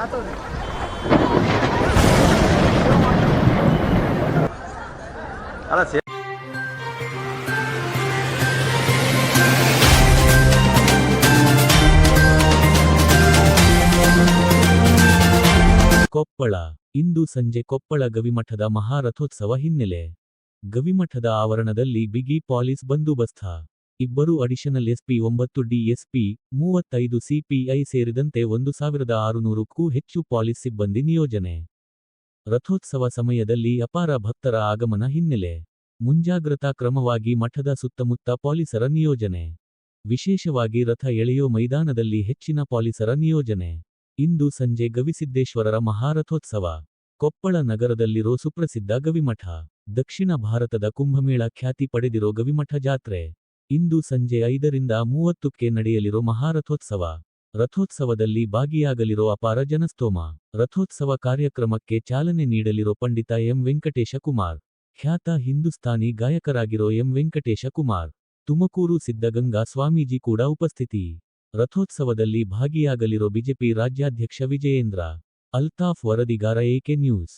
ಅಲ್ಲ ಸೇ ಕೊಪ್ಪಳ. ಇಂದು ಸಂಜೆ ಕೊಪ್ಪಳ ಗವಿಮಠದ ಮಹಾರಥೋತ್ಸವ ಹಿನ್ನೆಲೆ. ಗವಿಮಠದ ಆವರಣದಲ್ಲಿ ಬಿಗಿ ಪಾಲಿಸ್ ಬಂದೋಬಸ್ತ. ಇಬ್ಬರು ಅಡಿಷನಲ್ ಎಸ್ಪಿ ಒಂಬತ್ತು ಡಿಎಸ್ಪಿ ಮೂವತ್ತೈದು ಸಿಪಿಐ ಸೇರಿದಂತೆ ಒಂದು ಸಾವಿರದ ಆರುನೂರಕ್ಕೂ ಹೆಚ್ಚು ಪಾಲಿಸ್ ಸಿಬ್ಬಂದಿ ನಿಯೋಜನೆ. ರಥೋತ್ಸವ ಸಮಯದಲ್ಲಿ ಅಪಾರ ಭಕ್ತರ ಆಗಮನ ಹಿನ್ನೆಲೆ. ಮುಂಜಾಗ್ರತಾ ಕ್ರಮವಾಗಿ ಮಠದ ಸುತ್ತಮುತ್ತ ಪಾಲಿಸರ ನಿಯೋಜನೆ. ವಿಶೇಷವಾಗಿ ರಥ ಎಳೆಯೋ ಮೈದಾನದಲ್ಲಿ ಹೆಚ್ಚಿನ ಪಾಲಿಸರ ನಿಯೋಜನೆ. ಇಂದು ಸಂಜೆ ಗವಿಸಿದ್ದೇಶ್ವರರ ಮಹಾರಥೋತ್ಸವ. ಕೊಪ್ಪಳ ನಗರದಲ್ಲಿರೋ ಸುಪ್ರಸಿದ್ಧ ಗವಿಮಠ. ದಕ್ಷಿಣ ಭಾರತದ ಕುಂಭಮೇಳ ಖ್ಯಾತಿ ಪಡೆದಿರೋ ಗವಿಮಠ ಜಾತ್ರೆ. ಇಂದು ಸಂಜೆ ಐದರಿಂದ ಮೂವತ್ತಕ್ಕೆ ನಡೆಯಲಿರೋ ಮಹಾರಥೋತ್ಸವ. ರಥೋತ್ಸವದಲ್ಲಿ ಭಾಗಿಯಾಗಲಿರೋ ಅಪಾರ ಜನಸ್ತೋಮ. ರಥೋತ್ಸವ ಕಾರ್ಯಕ್ರಮಕ್ಕೆ ಚಾಲನೆ ನೀಡಲಿರೋ ಪಂಡಿತ ಎಂ ವೆಂಕಟೇಶ ಕುಮಾರ್. ಖ್ಯಾತ ಹಿಂದೂಸ್ತಾನಿ ಗಾಯಕರಾಗಿರೋ ಎಂ ವೆಂಕಟೇಶ ಕುಮಾರ್. ತುಮಕೂರು ಸಿದ್ಧಗಂಗಾ ಸ್ವಾಮೀಜಿ ಕೂಡ ಉಪಸ್ಥಿತಿ. ರಥೋತ್ಸವದಲ್ಲಿ ಭಾಗಿಯಾಗಲಿರೋ ಬಿಜೆಪಿ ರಾಜ್ಯಾಧ್ಯಕ್ಷ ವಿಜಯೇಂದ್ರ. ಅಲ್ತಾಫ್ ವರದಿಗಾರ ಎಕೆ ನ್ಯೂಸ್.